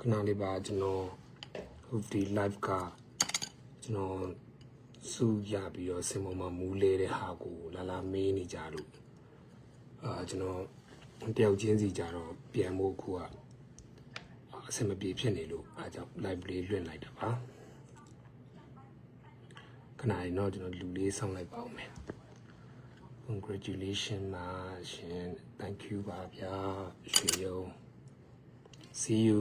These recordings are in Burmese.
ခဏလေးပါကျွန်တော်ဟိုဒီ live ကကျွန်တော်စုရပြီးတော့စင်ပေါ်မှာမူးလဲတဲ့ဟာကိုလာလာမေးနေကြလို့အာကျွန်တော်တယောက်ချင်းစီကြတော့ပြန်ဖို့ခုကအဆင်မပြေဖြစ်နေလို့အားကြောင့် live လေးလွှင့်လိုက်တာပါခဏလေးတော့ကျွန်တော်လူလေးဆောင်းလိုက်ပါဦးမယ် congratulation ပါရှင် thank you ပါဗျာရွှေရုံ see you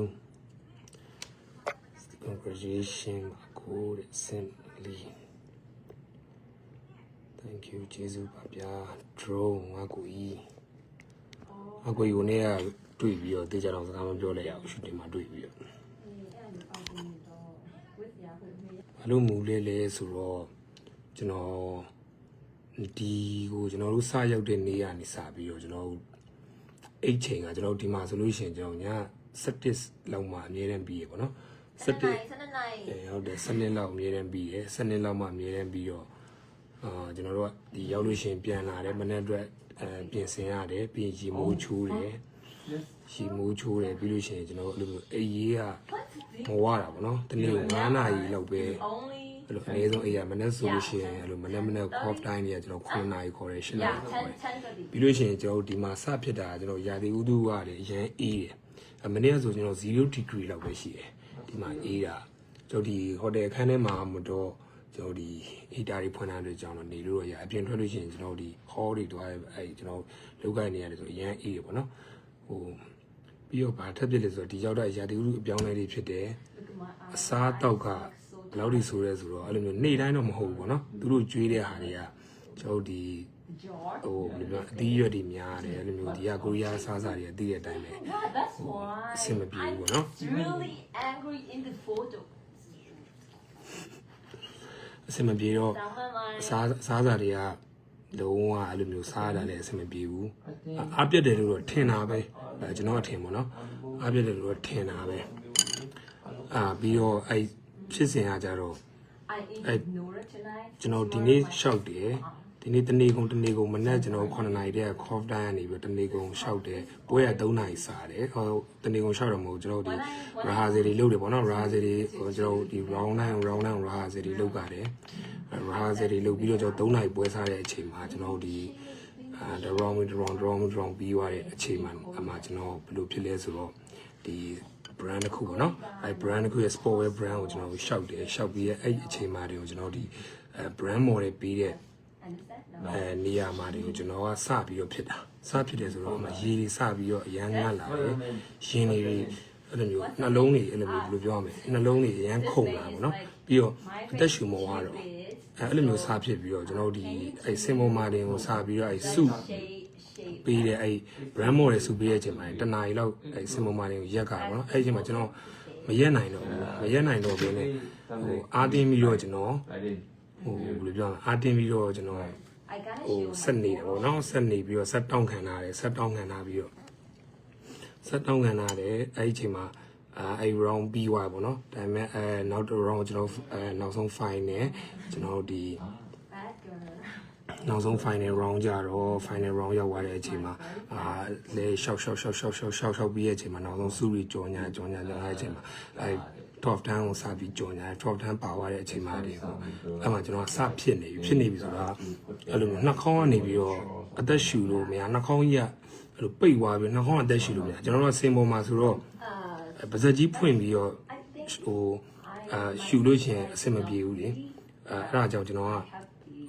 congratulation ပါကိုတဲ့ simply thank you ကျေးဇူးပါဗျာ drone ငါကိုကြီးငါကိုကြီးကိုနေ့ကတွေ့ပြီးတော့တေချာတော့စကားမပြောလိုက်ရအောင်ရှူတင်မှာတွေ့ပြီးတော့ဘာလို့မူလဲလဲဆိုတော့ကျွန်တော်ဒီကိုကျွန်တော်တို့စရောက်တဲ့နေ့ကနေစပြီးတော့ကျွန်တော်တို့အိတ်ချိန်ကကျွန်တော်တို့ဒီမှာဆိုလို့ရှိရင်ကျွန်တော်ည7လောက်မှအမြဲတမ်းပြီးရပါတော့ စနေနိုင်စနေနိုင်အဲဟုတ်တယ်7နှစ်လောက်အမြဲတမ်းပြီးတယ်7နှစ်လောက်မှအမြဲတမ်းပြီးတော့အာကျွန်တော်တို့ကဒီရောက်လို့ရှိရင်ပြန်လာတယ်မနေ့အတွက်အဲပြင်ဆင်ရတယ်ပြင်ရီမိုးချိုးတယ်ရီမိုးချိုးတယ်ပြီးလို့ရှိရင်ကျွန်တော်တို့အဲ့လိုအေးရေးကမဝတာပေါ့နော်တနေ့ကို9နာရီလောက်ပဲ only အဲ့လိုအနည်းဆုံးအေးရမနေ့ဆိုလို့ရှိရင်အဲ့လိုမနေ့မနေ့ cough time တွေကကျွန်တော်9နာရီခေါ်တယ်10နာ yeah ရီခေါ်တယ်10 10 30ပြီးလို့ရှိရင်ကျွန်တော်တို့ဒီမှာစဖြစ်တာကျွန်တော်ရာသီဥတုကလည်းအရင်အေးတယ်အမနေ့ကဆိုကျွန်တော်0 degree လောက်ပဲရှိတယ်ဒီ မှာအေးတာကျွန်တော်ဒီဟိုတယ်ခန်းထဲမှာမတော့ကျွန်တော်ဒီ heater တွေဖွင့်ထားတဲ့ကြောင့်တော့နေလို့ရအပြင်ထွက်လို့ရှိရင်ကျွန်တော်ဒီ hall တွေတော့အဲကျွန်တော်လောက်ကနေရတယ်ဆိုအရင်အေးတယ်ပေါ့နော်ဟိုပြီးတော့ဗာထပ်ဖြစ်လေဆိုတော့ဒီရောက်တဲ့ရာသီဥတုအပြောင်းအလဲတွေဖြစ်တယ် look at my အစားတောက်ကဘယ်လောက်ထိဆိုရဲဆိုတော့အဲ့လိုမျိုးနေ့တိုင်းတော့မဟုတ်ဘူးပေါ့နော်သူတို့ကြွေးတဲ့ဟာတွေကကျွန်တော်တို့ဒီ jar ဟိုဘယ်လိုပြောအသီးရွက်တွေများတယ်အဲ့လိုမျိုးဒီကကိုရီးယားစားစားတွေအသီးတဲ့အတိုင်းပဲ yeah that's why အဆင်မပြေဘူးပေါ့နော် I'm really angry in the photo အဆင်မပြေတော့ down my line အစားအစားစားတွေကလုံးဝအဲ့လိုမျိုးစားရတာလည်းအဆင်မပြေဘူးအအပြတ်တယ်လို့တော့ထင်တာပဲအဲကျွန်တော်အထင်ပေါ့နော်အပြတ်တယ်လို့တော့ထင်တာပဲအာပြီးတော့အဲ့ဖြစ်စဉ်ကကြတော့ I ignore it tonight ကျွန်တော်ဒီနေ့ရှောက်တယ် ဒီနေ့တနေ့ကုန်တနေ့ကုန်မနေ့ကျွန်တော်9နာရီတည်းက cough time ကနေပြီးတနေ့ကုန်ရှောက်တယ်ပွဲရ3နာရီစားတယ်ဟိုတနေ့ကုန်ရှောက်တော့မဟုတ်ကျွန်တော်ဒီ rehearsal တွေလုပ်တယ်ပေါ့နော် rehearsal တွေဟိုကျွန်တော်ဒီ round 9 round 9 rehearsal တွေလုပ်ကြတယ် rehearsal တွေလုပ်ပြီးတော့ကျွန်တော်3နာရီပွဲစားတဲ့အချိန်မှာကျွန်တော်ဒီအာ the round the round round round ပြီးသွားတဲ့အချိန်မှာအမှကျွန်တော်ဘယ်လိုဖြစ်လဲဆိုတော့ဒီ brand တစ်ခုပေါ့နော်အဲ brand တစ်ခုရဲ့ sportwear brand ကိုကျွန်တော်ရှောက်တယ်ရှောက်ပြီးရဲ့အဲ့ဒီအချိန်မှာတွေကိုကျွန်တော်ဒီအဲ brand model ပြီးတဲ့ understand no အဲနေရာမှာတွေကိုကျွန်တော်ကစပြီးတော့ဖြစ်တာစဖြစ်တယ်ဆိုတော့အမှရေတွေစပြီးတော့အရန်ငတ်လာတယ်ရင်တွေအဲ့လိုမျိုးနှလုံးတွေအဲ့လိုမျိုးဘယ်လိုပြောရမလဲနှလုံးတွေအရန်ခုန်လာပေါ့နော်ပြီးတော့အသက်ရှူမသွားတော့အဲအဲ့လိုမျိုးစဖြစ်ပြီးတော့ကျွန်တော်တို့ဒီအဲစင်ပေါ်မာတင်ကိုစပြီးတော့အဲစု shape shape ပေးတဲ့အဲ brand model စုပေးတဲ့အချိန်မှာတနားရီလောက်အဲစင်ပေါ်မာတင်ကိုရက်ကြပါတော့အဲ့ဒီအချိန်မှာကျွန်တော်မရက်နိုင်တော့ဘူးမရက်နိုင်တော့ဘဲနဲ့ဟိုအားတင်းပြီးတော့ကျွန်တော် I did. ဟိုဘယ်လိုပြောလဲအားတင်းပြီးတော့ကျွန်တော် I gotta ဟို show ဆက်နေတယ်ပေါ့နော်ဆက်နေပြီးတော့ဆက်တောင်းခံတာတယ်ဆက်တောင်းခံတာပြီးတော့ဆက်တောင်းခံတာတယ်အဲ့ဒီအချိန်မှာအာအဲ့ round ပြီးသွားပေါ့နော်ဒါပေမဲ့အဲနောက်တစ် round ကျွန်တော်အဲနောက်ဆုံး final ကျွန်တော်တို့ဒီ bad girl နောက်ဆုံး final round ကြတော့ final round ရောက်သွားတဲ့အချိန်မှာအာလေရှောက်ရှောက်ရှောက်ရှောက်ရှောက်ရှောက်ရှောက်ပြီးတဲ့အချိန်မှာနောက်ဆုံးစုရီကြော်ညာကြော်ညာကြော်ညာတဲ့အချိန်မှာအဲ top 10ကိုစပြီးကြော်ညာ top 10ပါသွားတဲ့အချိန်မှာဒီပေါ့အဲ့မှာကျွန်တော်ကစဖြစ်နေပြီဖြစ်နေပြီဆိုတော့အဲ့လိုမျိုးနှာခေါင်းကနေပြီးတော့အသက်ရှူလို့မရနှာခေါင်းကြီးကအဲ့လိုပိတ်သွားပြီးနှာခေါင်းအသက်ရှူလို့မရကျွန်တော်တို့ကစင်ပေါ်မှာဆိုတော့ uh ပါဇက်ကြီးဖွင့်ပြီးတော့ I think ဟိုအာရှူလို့ရှရင်အဆင်မပြေဘူးလေအဲအဲ့ဒါကြောင့်ကျွန်တော်က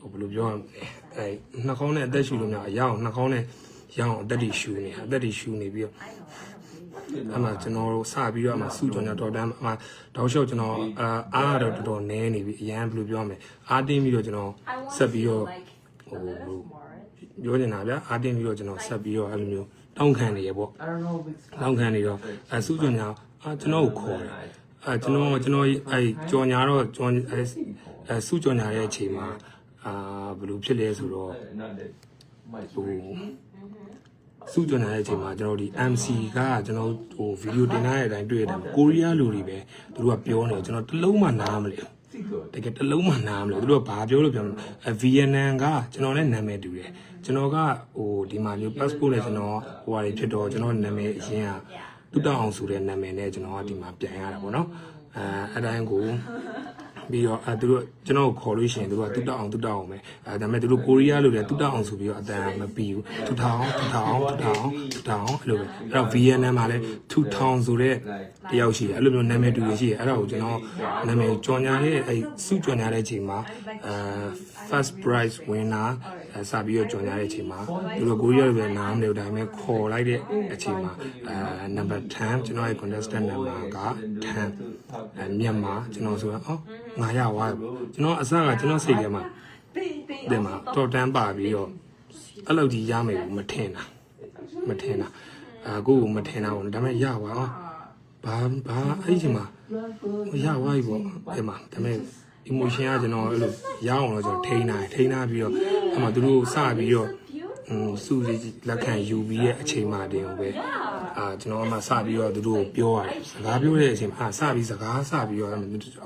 ဟိုဘယ်လိုပြောရမလဲအဲနှာခေါင်းနဲ့အသက်ရှူလို့များအရအောင်နှာခေါင်းနဲ့ရအောင်အသက်တွေရှူနေအသက်တွေရှူနေပြီးတော့ အမှကျွန်တော်တို့စပြီးတော့အမှစုကြောင်ကြတော်တန်းအမှတောက်လျှောက်ကျွန်တော်အာအားတော့တော်တော်နည်းနေပြီအရန်ဘယ်လိုပြောရမလဲအားတင်းပြီးတော့ကျွန်တော် I want ဆက်ပြီး to တော့ like ဟို color ဟို more ပြောနေတာဗျအားတင်းပြီးတော့ကျွန်တော်ဆက်ပြီးတော့အဲ့လိုမျိုးတောင်းခံနေရပေါ့ I don't know if it's တောင်းခံနေတော့အဲစုကြောင်ညာအာကျွန်တော်ကိုခေါ်တယ်အဲကျွန်တော်ကျွန်တော်အဲကြော်ညာတော့ကြော်အဲအဲစုကြော်ညာရဲ့အချိန်မှာအာဘယ်လိုဖြစ်လဲဆိုတော့ not that much. ဟို စုကြနေတဲ့အချိန်မှာကျွန်တော်ဒီ MC ကကျွန်တော်ဟိုဗီဒီယိုတင်ထားတဲ့အတိုင်းတွေ့ရတယ်ကိုရီးယားလူတွေပဲသူတို့ကပြောနေကျွန်တော်တစ်လုံးမှနားမလဲ Tico. တကယ်တစ်လုံးမှနားမလဲသူတို့ကဘာပြောလို့ပြောမလဲအဲဗီယက်နမ်ကကျွန်တော်နဲ့နာမည်တူတယ်ကျွန်တော်ကဟိုဒီမှာမျိုး passport နဲ့ကျွန်တော်ဟိုဟာတွေဖြစ်တော့ကျွန်တော်နာမည်အရင်ကသူတူတောက်အောင်ဆိုတဲ့နာမည်နဲ့ကျွန်တော်ကဒီမှာပြန်ရတာပေါ့နော်အဲအတိုင်းကို ပြီးတော့အဲသူတို့ကျွန်တော်ကိုခေါ်လို့ရှိရင်သူတို့ကတူတောက်အောင်တူတောက်အောင်ပဲအဲဒါပေမဲ့သူတို့ကိုရီးယားလိုလည်းတူတောက်အောင်ဆိုပြီးတော့အတန်မပြီးဘူးတူထောင်တူထောင်တူထောင်တူထောင်အဲ့လိုပဲအဲ့တော့ VNN မှာလည်းတူထောင်ဆိုတဲ့တယောက်ရှိတယ်အဲ့လိုမျိုးနာမည်တူရရှိတယ်အဲ့ဒါကိုကျွန်တော်နာမည်ကြော်ညာတဲ့အဲ့စုကြော်ညာတဲ့အချိန်မှာအဲ first prize winner အဲစပြီးတော့ကြော်ညာတဲ့အချိန်မှာသူတို့ကိုရီးယားလိုပဲနားမလို့ဒါပေမဲ့ခေါ်လိုက်တဲ့အချိန်မှာအဲ number 10ကျွန်တော်ရဲ့ contestant number က10အဲမြန်မာကျွန်တော်ဆိုတော့အော်ငါရသွားပြီကျွန်တော်အစကကျွန်တော်စိတ်ထဲမှာ Ping, ping. တင်မှာတော်တန်းပါပြီးတော့အဲ့လောက်ကြီးရမယ်ကိုမထင်တာမထင်တာအာကိုကိုမထင်တာဘူးဒါပေမဲ့ရပါအောင်ဘာဘာအဲ့ဒီချိန်မှာရဝိုင်းပေါ့အဲ့မှာဒါပေမဲ့ emotion ကကျွန်တော်အဲ့လိုရအောင်တော့ကျွန်တော်ထိန်းတာထိန်းတာပြီးတော့အဲ့မှာသူတို့စပြီးတော့ อืมစုစည်းလက်ခံယူပြီးရဲ့အချိန်မှတင်ပဲအာကျွန်တော်အမှစပြီးတော့သူတို့ကိုပြောရတယ်စကားပြောတဲ့အချိန်မှာအာစပြီးစကားစပြီးတော့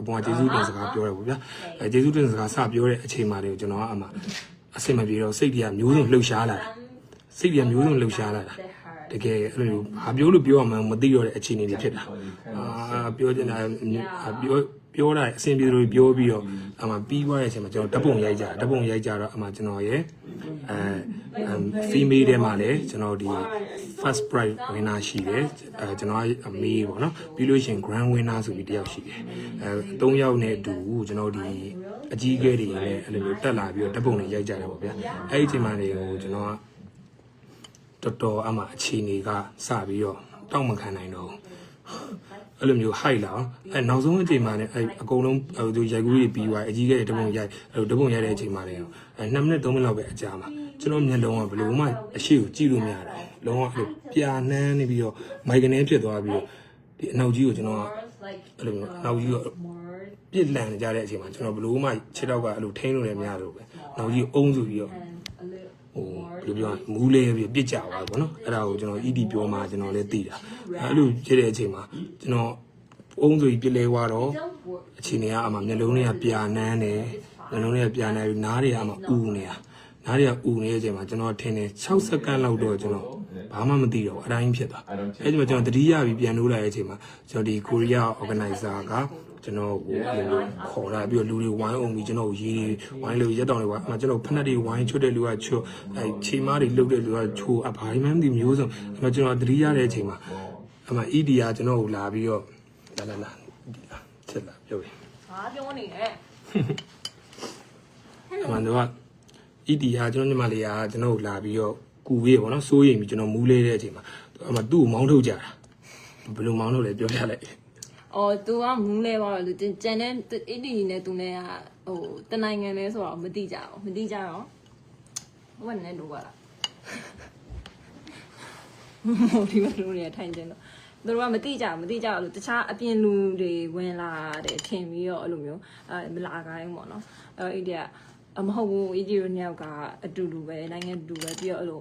အပေါ်ကကျေးဇူးတင်စကားပြောရပေါ့ဗျာအဲကျေးဇူးတင်စကားစပြောတဲ့အချိန်မှတင်ကျွန်တော်ကအမှအဆင်မပြေတော့စိတ်တွေကမျိုးစုံလှုပ်ရှားလာတာစိတ်တွေကမျိုးစုံလှုပ်ရှားလာတာ The heart. တကယ်အဲ့လိုဘာပြောလို့ပြောရမှန်းမသိတော့တဲ့အခြေအနေတွေဖြစ်တာအာပြောချင်တာအာပြောပြောတာအဆင်ပြေလို့ပြောပြီးတော့အမှပြီးသွားတဲ့အချိန်မှာကျွန်တော်ဓာတ်ပုံရိုက်ကြဓာတ်ပုံရိုက်ကြတော့အမှကျွန်တော်ရဲ့ အဲ female ထဲမှာလည်းကျွန်တော်ဒီ first prize winner ရှိတယ်အဲကျွန်တော်အမေပေါ့နော်ပြီးလို့ရှိရင် grand winner ဆိုပြီးတယောက်ရှိတယ်အဲ၃ယောက်နဲ့အတူကျွန်တော်ဒီအကြီးအကဲတွေနဲ့အဲ့လိုမျိုးတက်လာပြီးတော့ဓာတ်ပုံတွေရိုက်ကြတယ်ပေါ့ဗျာအဲ့ဒီအချိန်မှာနေကိုကျွန်တော်ကတော်တော်အမှအခြေအနေကစပြီးတော့တောက်မခံနိုင်တော့ဘူး အဲ့လိုမျိုးဟိုက်လာအဲနောက်ဆုံးအချိန်မှာလည်းအဲအကုန်လုံးဟိုသူရိုက်ကူးကြီးပြီးသွားအကြီးကတပုံရိုက်အဲ့လိုတပုံရိုက်တဲ့အချိန်မှာလည်းအဲ2မိနစ်3မိနစ်လောက်ပဲအကြာမှာကျွန်တော်မျက်လုံးကဘယ်လိုမှအရှိကိုကြည့်လို့မရတော့လုံးဝအဲ့လိုပြာနှမ်းနေပြီးတော့မိုက်ကနေဖြစ်သွားပြီးတော့ဒီအနောက်ကြီးကိုကျွန်တော်က More like အဲ့လိုမျိုးအနောက်ကြီးကို more ပြစ်လန်နေကြတဲ့အချိန်မှာကျွန်တော်ဘယ်လိုမှခြေထောက်ကအဲ့လိုထိန်းလို့လည်းမရတော့ဘူးပဲနောက်ကြီးအုံးစုပြီးတော့ ဘယ်လိုပြောရလဲမူးလဲပြီးပြစ်ကြသွားပေါ့နော်အဲ့ဒါကိုကျွန်တော် ED ပြောမှကျွန်တော်လည်းသိတာအဲ့လိုဖြစ်တဲ့အချိန်မှာကျွန်တော်အုံးဆိုကြီးပြစ်လဲသွားတော့ don't work. အချိန်တွေကအမှမျက်လုံးတွေကပြာနန်းတယ်မျက်လုံးတွေကပြာနန်းပြီးနားတွေကအမှဥနေတာနားတွေကဥနေတဲ့အချိန်မှာကျွန်တော်ထင်တယ်6စက္ကန့်လောက်တော့ကျွန်တော်ဘာမှမသိတော့ဘူးအတိုင်းဖြစ်သွားအဲ့ဒီမှာကျွန်တော်တတိယပြီးပြန်လို့လာတဲ့အချိန်မှာကျွန်တော်ဒီကိုရီးယား organizer က ကျွန်တော်ကိုအဲ့လိုခေါ်လာပြီးတော့လူတွေဝိုင်းအောင်ပြီးကျွန်တော်ကိုရေးတွေဝိုင်းလို့ရက်တောင်တွေဝိုင်းအမှကျွန်တော်ဖက်နှက်တွေဝိုင်းချွတ်တဲ့လူကချွတ်အဲခြေမားတွေလှုပ်တဲ့လူကချိုးအဘာမှမသိမျိုးစုံအဲ့မှာကျွန်တော်တတိယတဲ့အချိန်မှာအမှ ED ကကျွန်တော်ကိုလာပြီးတော့လာလာလာချက်လာပြောပြီဟာပြောနေတယ်အမှန်တော့ဣတီဟာကျွန်တော်ညီမလေးကကျွန်တော်ကိုလာပြီးတော့ကူပြီးပေါ့နော်စိုးရိမ်ပြီးကျွန်တော်မူးလဲတဲ့အချိန်မှာအမှသူ့ကိုမောင်းထုတ်ကြတာဘယ်လိုမောင်းထုတ်လဲပြောပြလိုက် အော် तू ကမူးလဲသွားတော့လူကျန်တဲ့အစ်တီနဲ့သူနဲ့ကဟိုတနိုင်ငံလဲဆိုတော့မတိကြဘူးမတိကြတော့ဟိုကနဲ့လို့ပါလားဟိုဒီမှာလူတွေထိုင်ကြတော့သူတို့ကမတိကြဘူးမတိကြဘူးလို့တခြားအပြင်လူတွေဝင်လာတယ်ထင်ပြီးတော့အဲ့လိုမျိုးအဲမလာခိုင်းပေါ့နော်အဲအဲ့ဒီကအမဟုတ်ဘူးအီဒီရိုနှစ်ယောက်ကအတူတူပဲနိုင်ငံတူပဲပြီးတော့အဲ့လို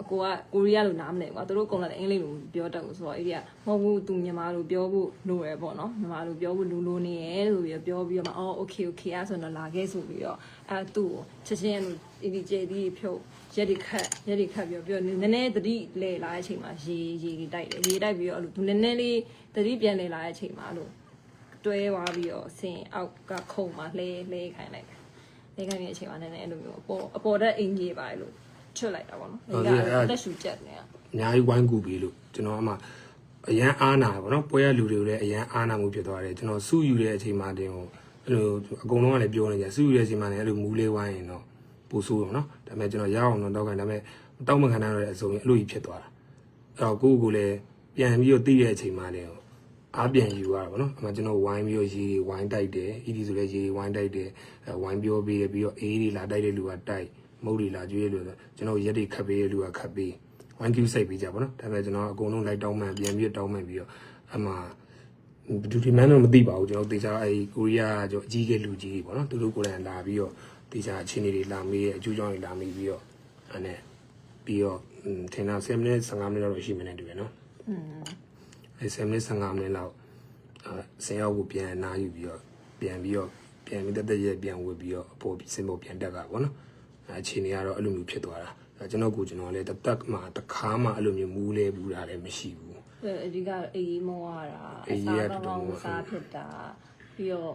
အကိုကကိုရီးယားလိုနားမလဲကွာသူတို့ကုန်လာတဲ့အင်္ဂလိပ်လိုပြောတတ်ဘူးဆိုတော့အဲ့ဒီကမဟုတ်ဘူးသူမြန်မာလိုပြောဖို့လိုရယ်ပေါ့နော်မြန်မာလိုပြောဖို့လိုလိုနေရယ်ဆိုပြီးတော့ပြောပြီးတော့မှအော် okay okay အဲ့ဆိုတော့လာခဲ့ဆိုပြီးတော့အဲ့သူ့ကိုချက်ချင်းအဲ့ဒီကျေဒီဖြုတ်ရက်တွေခတ်ရက်တွေခတ်ပြီးတော့နည်းနည်းသတိလဲလာတဲ့အချိန်မှာရေရေတိုက်တယ်ရေတိုက်ပြီးတော့အဲ့လိုသူနည်းနည်းလေးသတိပြန်လဲလာတဲ့အချိန်မှာအဲ့လိုတွဲသွားပြီးတော့ဆင်အောက်ကခုံမှာလှဲလှဲခိုင်းလိုက်လှဲခိုင်းပြီးအချိန်မှာနည်းနည်းအဲ့လိုမျိုးအပေါ်အပေါ်တက်အင်ကြီးပါလို့ ချွတ်လိုက်တာပေါ့နော်ဒီကအသက်ရှူချက်နေတာအများကြီးဝိုင်းကူပြီးလို့ကျွန်တော်အမှအရန်အားနာပေါ့နော်ပွဲရလူတွေကိုလည်းအရန်အားနာမှုဖြစ်သွားတယ်ကျွန်တော်စုယူတဲ့အချိန်မှတင်ဟိုအဲ့လိုအကုန်လုံးကလည်းပြောနေကြစုယူတဲ့အချိန်မှလည်းအဲ့လိုမူးလေးဝိုင်းရင်တော့ပူဆိုးတော့နော်ဒါပေမဲ့ကျွန်တော်ရအောင်တော့တောက်ခံဒါပေမဲ့တောက်မခံနိုင်တော့တဲ့အစုံရင်အဲ့လိုကြီးဖြစ်သွားတာအဲ့တော့ကိုယ့်ကိုယ်လည်းပြန်ပြီးတော့သိတဲ့အချိန်မှလည်းအားပြန်ယူရတာပေါ့နော်အမှကျွန်တော်ဝိုင်းပြီးတော့ရေတွေဝိုင်းတိုက်တယ်အီဒီဆိုလည်းရေတွေဝိုင်းတိုက်တယ်အဲဝိုင်းပြောပြီးရပြီးတော့အေးတွေလာတိုက်တဲ့လူကတိုက် မုတ်တွေလာကျွေးတဲ့လူကကျွန်တော်ရက်တွေခတ်ပေးတဲ့လူကခတ်ပေး one Q စိတ်ပေးကြပါတော့ဒါပေမဲ့ကျွန်တော်အကုန်လုံးလိုက်တောင်းမှန်ပြန်ပြီးတောင်းမှန်ပြီးတော့အမှဒူဒီမန်တော့မသိပါဘူးကျွန်တော်တေချာအဲကိုရီးယားကျွန်တော်အကြီးကလူကြီးတွေပေါ့နော်သူတို့ကိုယ်တိုင်လာပြီးတော့တေချာအချင်းတွေလာမေးရဲ့အကျိုးကြောင့်တွေလာမေးပြီးတော့အဲ့နဲ့ပြီးတော့ထင်တာ7မိနစ်15မိနစ်တော့ရှိမှန်းတူရနော်อืมအဲ7မိနစ်15မိနစ်လောက်အဲဆင်ရောက်ကိုပြန်နားယူပြီးတော့ပြန်ပြီးတော့ပြန်ပြီးတက်တက်ရဲ့ပြန်ဝေပြီးတော့အပေါ်စင်ပေါ်ပြန်တက်ကပေါ့နော် အဲအချိန်တွေကတော့အဲ့လိုမျိုးဖြစ်သွားတာအဲကျွန်တော်ကိုကျွန်တော်လည်းတစ်သက်မှတစ်ခါမှအဲ့လိုမျိုးမူးလဲဘူးတာလည်းမရှိဘူးမအဓိကအေးမောရတာအေးအရစားတော်ကောတော်င်းကောင်းစားဖြစ်တာပြီးတော့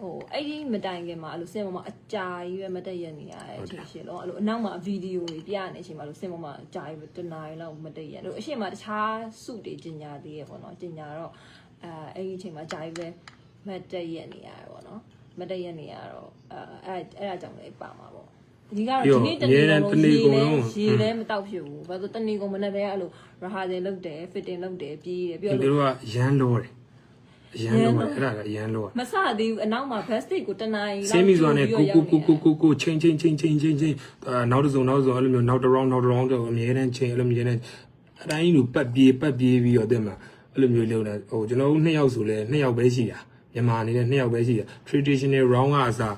ဟိုအဲ့ဒီမတိုင်ခင်မှာအဲ့လိုစင်ပေါ်မှာအကြာကြီးပဲမတက်ရနေရတဲ့အချိန်ရှိလို့အဲ့လိုအနောက်မှာဗီဒီယိုတွေပြရနေတဲ့အချိန်မှာလို့စင်ပေါ်မှာအကြာကြီးပဲတနားရီလောက်မတက်ရလို့အရှိမတခြားစုတွေကျင်ညာသေးရပေါ့နော်ကျင်ညာတော့အဲအဲ့ဒီအချိန်မှာကြာကြီးပဲမတက်ရနေရတယ်ပေါ့နော်မတက်ရနေရတော့အဲအဲ့အဲ့ဒါကြောင့်လည်းပါမှာပေါ့ ဒီကတော့ဒီနေ့တနေ့လုံးရေလည်းရေလည်းမတောက်ဖြစ်ဘူးဘာလို့တနေ့ကုန်မနေ့တည်းအဲ့လိုရဟာတယ်လုပ်တယ် fitting လုပ်တယ်ပြီးတယ်ပြီးသူတော့တို့ကရန်လောတယ်ရန်လောတယ်အဲ့ဒါကရန်လောမစသေးဘူးအနောက်မှာ best state ကိုတနာရီစင်းမီဆိုတာနဲ့ကိုကိုကိုကိုကိုကိုချင်းချင်းချင်းချင်းချင်းချင်းအာနောက်တစ်စုံနောက်တစ်စုံအဲ့လိုမျိုးနောက်တစ် round နောက်တစ် round တော့အမြဲတမ်းချင်းအဲ့လိုမျိုးနဲ့အတိုင်းလူပတ်ပြေးပတ်ပြေးပြီးတော့တဲ့မှာအဲ့လိုမျိုးလုပ်နေဟိုကျွန်တော်တို့နှစ်ယောက်ဆိုလဲနှစ်ယောက်ပဲရှိတာမြန်မာအနေနဲ့နှစ်ယောက်ပဲရှိတာ traditional round ကအစား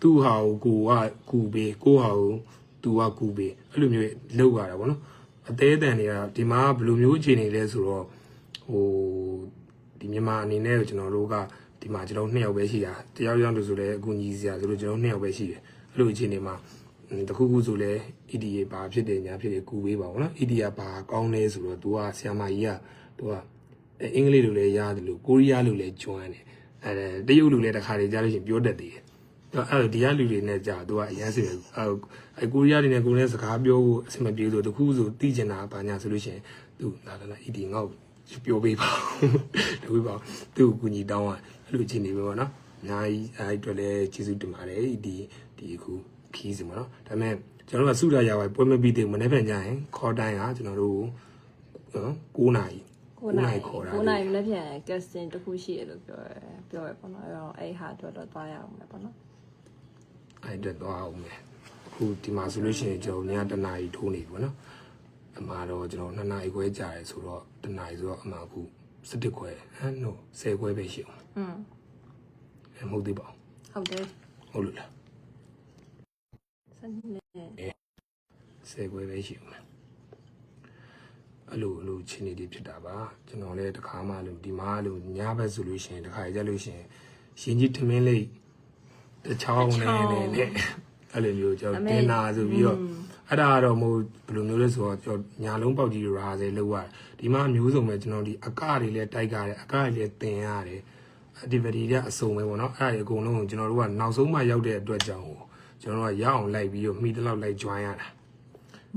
သူ့ဟာကိုကိုကကူပေးကိုဟာကိုသူကကူပေးအဲ့လိုမျိုးလုပ်ရတာဗောနော်အသေးအတန်တွေကဒီမှာဘယ်လိုမျိုးအခြေအနေလဲဆိုတော့ဟိုဒီမြန်မာအနေနဲ့ကျွန်တော်တို့ကဒီမှာကျွန်တော်နှစ်ယောက်ပဲရှိတာတယောက်ယောက်လို့ဆိုလဲအခုညီစရာဆိုလို့ကျွန်တော်နှစ်ယောက်ပဲရှိတယ်အဲ့လိုအခြေအနေမှာတခုခုဆိုလဲ EDA ဘာဖြစ်တယ်ညာဖြစ်တယ်ကူပေးပါဘောနော် EDA ဘာကောင်းလဲဆိုတော့ तू ကဆရာမကြီးက तू ကအင်္ဂလိပ်လိုလည်းရတယ်လို့ကိုရီးယားလိုလည်းကျွမ်းတယ်အဲတရုတ်လိုလည်းတစ်ခါတည်းကြားလို့ရှိရင်ပြောတတ်သေးတယ် အဲ့ဒီကလူတွေနဲ့ကြာ तू ကအရန်စီတယ်အဲကိုရီးယားတွေနဲ့ကိုယ်နဲ့စကားပြောဖို့အဆင်မပြေဆိုတခုဆိုသိကျင်တာဘာညာဆိုလို့ရှိရင် तू လာလာလာ EDA ငေါ့ ပြောပေးပါတခုပါသူ့ကိုကူညီတောင်းอ่ะအဲ့လိုအခြေအနေပဲပေါ့နော်အများကြီးအဲ့အတွက်လည်းကျေးဇူးတင်ပါတယ်ဒီဒီအခုခီးစင်ပါနော်ဒါပေမဲ့ကျွန်တော်တို့ကစုရရပါပွဲမပြီးသေးဘူးမနေ့ပြန်ကြရင်ခေါ်တိုင်းကကျွန်တော်တို့နော်9နာရီ ကိုနိုင် ခေါ်တာ ကိုနိုင်လည်းပြန် casting တစ်ခုရှိရလို့ပြောရဲပြောရဲပေါ့နော်အဲ့တော့အဲ့ဟာတော့တော့သွားရအောင်လေပေါ့နော် အဲ့အတွက်သွားအောင်မယ်အခုဒီမှာဆိုလို့ရှိရင်ကျွန်တော်ညတနာရီထိုးနေပြီပေါ့နော်အမှားတော့ကျွန်တော်2နာရီခွဲကြာတယ်ဆိုတော့တနာရီဆိုတော့အမှားအခု7ခွဲဟမ် no 10ခွဲပဲရှိအောင်อืมမဟုတ်သေးပါဘူးဟုတ်တယ်ဟုတ်လို့လားစနေဆယ်ခွဲပဲရှိဦးမယ်အဲ့လိုအဲ့လိုချင်းနေတွေဖြစ်တာပါကျွန်တော်လည်းတခါမှလို့ဒီမှာလို့ညဘက်ဆိုလို့ရှိရင်တခါကြလို့ရှိရင်ရှင်ကြီးထမင်းလေး တစ်ချောင်းနဲ့နဲ့နဲ့အဲ့လိုမျိုးကျွန်တော်တင်နာဆိုပြီးတော့အဲ့ဒါကတော့မို့ဘယ်လိုမျိုးလဲဆိုတော့ကျွန်တော်ညာလုံးပေါက်ကြီးရာစေလောက်ရတယ်ဒီမှာမျိုးစုံပဲကျွန်တော်ဒီအကတွေလည်းတိုက်ကြတယ်အကတွေလည်းတင်ရတယ် activity တွေကအစုံပဲပေါ့နော်အဲ့ဒါတွေအကုန်လုံးကိုကျွန်တော်တို့ကနောက်ဆုံးမှရောက်တဲ့အတွက်ကြောင့်ကိုကျွန်တော်တို့ကရအောင်လိုက်ပြီးတော့မိတလောက်လိုက် join ရတာ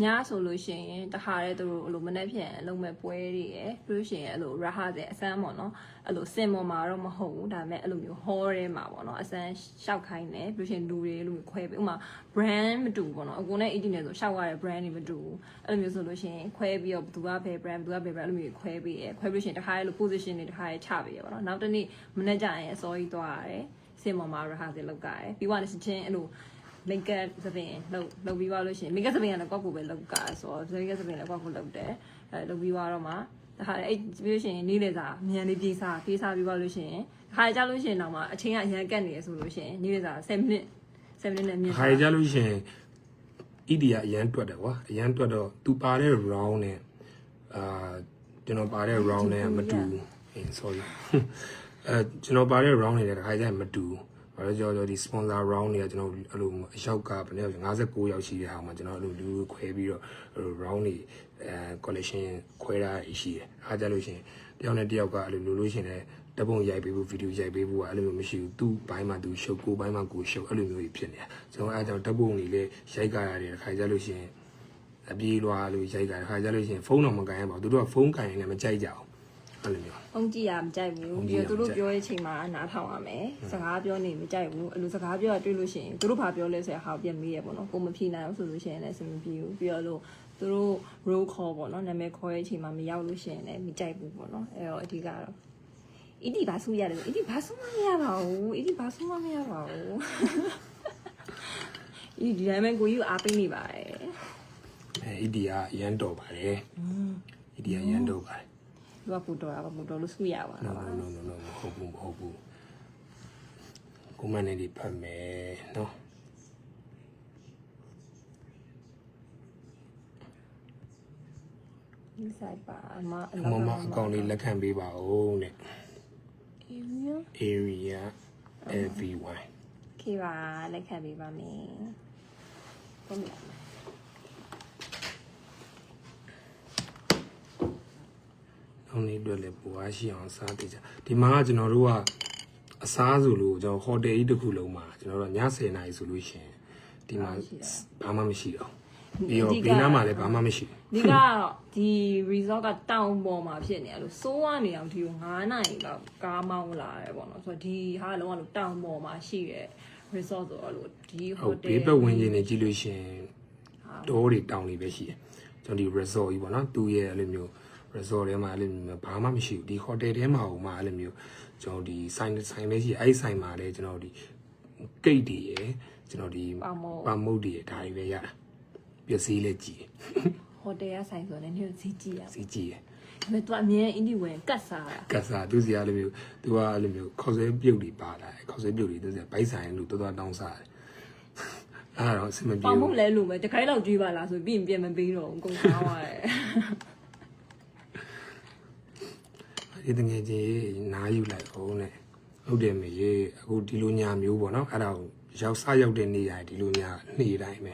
ညဆိုလို့ရှိရင်တခါတည်းသူတို့အဲ့လိုမနေ့ပြန်အလုံးမဲ့ပွဲတွေရယ်ပြီးလို့ရှိရင်အဲ့လိုရဟတဲ့အစမ်းပေါ့နော်အဲ့လိုစင်ပေါ်မှာတော့မဟုတ်ဘူးဒါပေမဲ့အဲ့လိုမျိုးဟောထဲမှာပေါ့နော်အစမ်းရှောက်ခိုင်းတယ်ပြီးလို့ရှိရင်လူတွေအဲ့လိုမျိုးခွဲပြီးဥပမာ brand မတူဘူးပေါ့နော်အကူနဲ့ agent နဲ့ဆိုရှောက်ရတဲ့ brand တွေမတူဘူးအဲ့လိုမျိုးဆိုလို့ရှိရင်ခွဲပြီးတော့ဘသူကဘယ် brand ဘသူကဘယ် brand အဲ့လိုမျိုးခွဲပြီးရယ်ခွဲပြီးလို့ရှိရင်တခါတည်းလို position တွေတခါတည်းချပေးရယ်ပေါ့နော်နောက်တစ်နေ့မနေ့ကျရင်အစောကြီးသွားရတယ်စင်ပေါ်မှာရဟတဲ့လောက်ကြရတယ်ပြီးတော့ချင်းအဲ့လို make up သပင်လောက်လောက်ပြီးသွားလို့ရှိရင် make up သပင်ကလည်းကောက်ကိုပဲလောက်ကာဆိုတော့ make up သပင်လည်းကောက်ကိုလောက်တယ်အဲလောက်ပြီးသွားတော့မှဒါခါအဲ့ပြီးလို့ရှိရင်နေ့လေစာမြန်လေးပြေးစားပြေးစားပြီးသွားလို့ရှိရင်ခါကြလို့ရှိရင်တော့မှအချိန်ကအရန်ကတ်နေရဆိုလို့ရှိရင်နေ့လေစာ7မိနစ်7မိနစ်နဲ့မြင်ခါရကြလို့ရှိရင် ED ကအရန်တွက်တယ်ကွာအရန်တွက်တော့သူပါတဲ့ round နဲ့အာကျွန်တော်ပါတဲ့ round နဲ့မတူဘူးအေး sorry အဲကျွန်တော်ပါတဲ့ round နဲ့တခါကျရင်မတူဘူး ဘာလို့ကြောကြောဒီ sponsor round တွေကကျွန်တော်အဲ့လိုအရောက်ကဘယ်နဲ့59ရောက်ရှိတဲ့ဟာမှာကျွန်တော်အဲ့လိုလူခွဲပြီးတော့အဲ့လို round တွေအဲ collection ခွဲတာရှိတယ်အားကြလို့ရှိရင်တယောက်နဲ့တယောက်ကအဲ့လိုလိုလို့ရှိရင်တပုံရိုက်ပေးဖို့ဗီဒီယိုရိုက်ပေးဖို့ကအဲ့လိုမျိုးမရှိဘူးသူ့ဘိုင်းမှာသူရှုပ်ကိုဘိုင်းမှာကိုရှုပ်အဲ့လိုမျိုးကြီးဖြစ်နေတာကျွန်တော်အဲ့ကြောင့်တပုံတွေလည်းရိုက်ကြရတယ်တစ်ခါကြလို့ရှိရင်အပြေးလွာလို့ရိုက်ကြတယ်တစ်ခါကြလို့ရှိရင်ဖုန်းတော့မကန်ရပါဘူးသူတို့ကဖုန်းကန်ရင်လည်းမကြိုက်ကြအောင် အဲ့လိုမျိုးဖုန်းကြည့်ရမကြိုက်ဘူးဖုန်းကြပြီးည့်ရတော့သူတို့မကြိုက်ပြောတဲ့အချိန်မှာနားထောင်ရမယ်စကားပြောနေမကြိုက်ဘူးအဲ့လိုစကားပြောတာတွေ့လို့ရှိရင်သူတို့ဘာပြောလဲဆိုရဟာပြန်မေးရပေါ့နော်ကိုမဖြေနိုင်ဘူးဆိုလို့ရှိရင်လည်းစမပြေဘူးပြီးတော့လို့သူတို့ roll call ပေါ့နော်နာမည်ခေါ်တဲ့အချိန်မှာမရောက်လို့ရှိရင်လည်းမကြိုက်ဘူးပေါ့နော်အဲ့တော့အဓိကတော့အီဒီဘာဆူရတယ်အီဒီဘာဆူမမရပါဘူးအီဒီဘာဆူမမရပါဘူးအီဒီဒီတိုင်းပဲကိုကြီးကိုအားပေးနေပါတယ်အဲ ED ကအရန်တော်ပါတယ် ED ကအရန်တော်ပါတယ် သူကပူတော်တာပါပူတော်လို့ဆူရပါ no လား no no no မဟုတ်ဘူးမဟုတ်ဘူးကိုမနဲ့ဒီဖတ်မယ်နော်ဒီဆိုင်ပါအမအမမအကောင့်လေးလက်ခံပေးပါဦးတဲ့အေးမျိုး area everyone ခေပါလက်ခံပေးပါမယ်ဟုတ်ပြီ နောက်နေ့အတွက်လည်းပူအားရှိအောင်စားတည်ကြဒီမှာကကျွန်တော်တို့ကအစားဆိုလို့ကျွန်တော်ဟိုတယ်ကြီးတစ်ခုလုံးမှာကျွန်တော်တို့ည10နာရီဆိုလို့ရှိရင်ဒီမှာဘာမှမရှိတော့ပြီးတော့ဘေးနားမှာလည်းဘာမှမရှိဘူးဒီကတော့ဒီ resort ကတောင်ပေါ်မှာဖြစ်နေရလို့စိုးကနေအောင်ဒီကို9နိုင်လောက်ကားမောင်းလာတယ်ပေါ့နော်ဆိုတော့ဒီဟာလုံးဝလို့တောင်ပေါ်မှာရှိတဲ့ resort ဆိုတော့လို့ဒီဟုတ် hotel ဘေးပတ်ဝန်းကျင်နေကြည့်လို့ရှိရင်တိုးတွေတောင်တွေပဲရှိတယ်ကျွန်တော်ဒီ resort ကြီးပေါ့နော်သူ့ရဲ့အဲ့လိုမျိုး resort ထဲမှာအဲ့လိုမျိုးဘာမှမရှိဘူးဒီ hotel ထဲမှာဟိုမှာအဲ့လိုမျိုးကျွန်တော်ဒီ sign sign လေးရှိအဲ့ sign မှာလည်းကျွန်တော်ဒီကိတ်တွေရယ်ကျွန်တော်ဒီပါမောပါမုတ်တွေရယ်ဒါတွေပဲရတာပစ္စည်းလည်းကြည့် hotel ကဆိုင်ဆိုတော့လည်းညစီကြည့်ရစီကြည့်ရယ်ဒါပေမဲ့ तू အမြဲအင်းဒီဝင်ကတ်စားတာကတ်စာသူစီအဲ့လိုမျိုးသူကအဲ့လိုမျိုးခေါက်ဆွဲပြုတ်တွေပါလာတယ်ခေါက်ဆွဲပြုတ်တွေသူစီဘိုက်ဆိုင်လို့တော်တော်တောင်းစားတယ်အဲ့တော့အဆင်မပြေပေါင်ဘူးမုတ်လဲလို့ပဲတခိုင်းလောက်ကြွေးပါလားဆိုပြီးရင်ပြန်မပေးတော့ဘူးကုန်သွားသွားတယ် ဒီတငယ်ချင်းနားယူလိုက်အောင်နဲ့ဟုတ်တယ်မေရေအခုဒီလိုညာမျိုးပေါ့နော်အဲ့ဒါကိုရောက်စရောက်တဲ့နေရာဒီလိုညာနေ့တိုင်းပဲ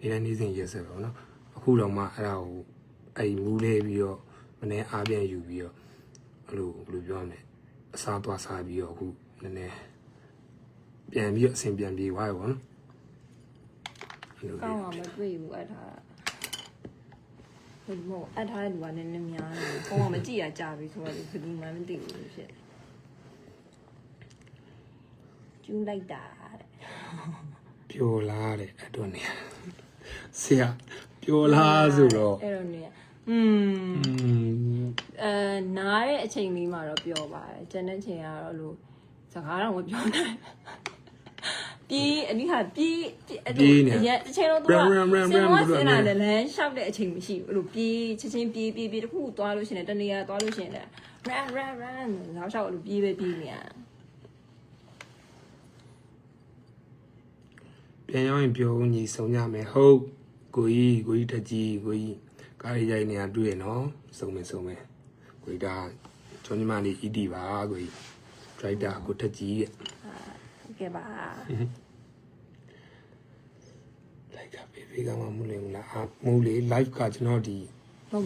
နေတိုင်းနေ့စဉ်ရက်ဆက်ပဲပေါ့နော်အခုတော့မှအဲ့ဒါကိုအဲ့မူးလေးပြီးတော့မနေ့အားပြန်ယူပြီးတော့အဲ့လိုဘယ်လိုပြောမလဲအစားသွားစားပြီးတော့အခုနည်းနည်းပြန်ပြီးတော့အဆင်ပြန်ပြေသွားရပါတော့အဲ့လိုကောင်းအောင်မတွေ့ဘူးအဲ့ဒါ ဟိုမောအပ်ထားတဲ့လူကလည်းနည်းနည်းများတယ်။ပုံကမကြည့်ရကြပြီဆိုတော့ဘယ်သူမှမသိဘူးဖြစ်တယ်။ကျူးလိုက်တာတဲ့။ပျော်လားတဲ့အဲ့တော့နေ။ဆရာပျော်လားဆိုတော့အဲ့တော့နေ။อืมအဲနားတဲ့အချိန်လေးမှာတော့ပျော်ပါတယ်။ကျန်တဲ့အချိန်ကတော့လို့စကားတော့မပြောနိုင်ဘူး။ ပြေးအနိဟာပြေးအဲ့လိုအရင်တစ်ချိန်လုံးသူကစင်မစင်လာတယ်လမ်းလျှောက်တဲ့အချိန်မရှိဘူးအဲ့လိုပြေးချက်ချင်းပြေးပြေးပြေးတခုသွားလို့ရှိရင်တနေရာသွားလို့ရှိရင်လည်း run run run လောက်လျှောက်အဲ့လိုပြေးပဲပြေးနေရပြန်ရောက်ရင်ပြောဦးညီဆုံးကြမယ်ဟုတ်ကိုကြီးကိုကြီးတက်ကြီးကိုကြီးကားရရိုက်နေတာတွေ့ရနော်စုံမယ်စုံမယ်ကိုကြီးဒါချွန်ညီမလေး ED ပါကိုကြီး driver ကိုတက်ကြီးရဲ့ ဟုတ်ကဲ့ပါလိုက်ကဘေဘေကမှမလို့လားအမူလေး live ကကျွန်တော်ဒီ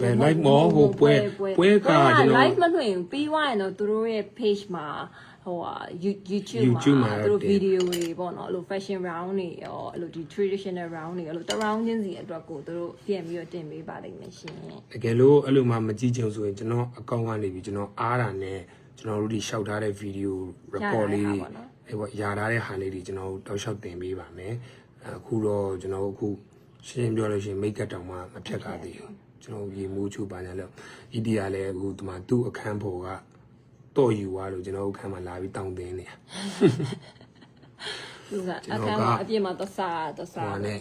ဘယ် live မောဟိုပွဲပွဲကကျွန်တော် live မလွှင့်ဘူးပြီးသွားရင်တော့သူတို့ရဲ့ page မှာဟိုဟာ YouTube YouTube မှာမှာတော့သူတို့တင် video တွေပေါ့နော်အဲ့လို fashion round တွေရောအဲ့လိုဒီ traditional round တွေအဲ့လိုတ round ချင်းစီအတွက်ကိုသူတို့ပြင်ပြီးတော့တင်ပေးပါလိမ့်မယ်ရှင်တကယ်လို့အဲ့လိုမှမကြည့်ချင်ဆိုရင်ကျွန်တော်အကောင့်ကနေပြီးကျွန်တော်အားတာနဲ့ကျွန်တော်တို့ဒီရှောက်ထားတဲ့ video record လေးတွေ အဲ့ပေါ့ယာထားတဲ့ဟာလေးတွေကျွန်တော်တောက်လျှောက်တင်ပေးပါမယ်အခုတော့ကျွန်တော်အခုရှင်းပြောလို့ရှိရင် make up တောင်မှမဖြတ်ကားသေးဘူးကျွန်တော်ရေမိုးချူပါညာလို့ဤဒီကလည်းအခုဒီမှာသူ့အခန်းပေါ်ကတော့ယူသွားလို့ကျွန်တော်အခန်းမှာလာပြီးတောင်းတင်းနေတာသူကကျွန်အခတော်န်းကကအပြည့်မှာသစားသဟိုစားကနဲ့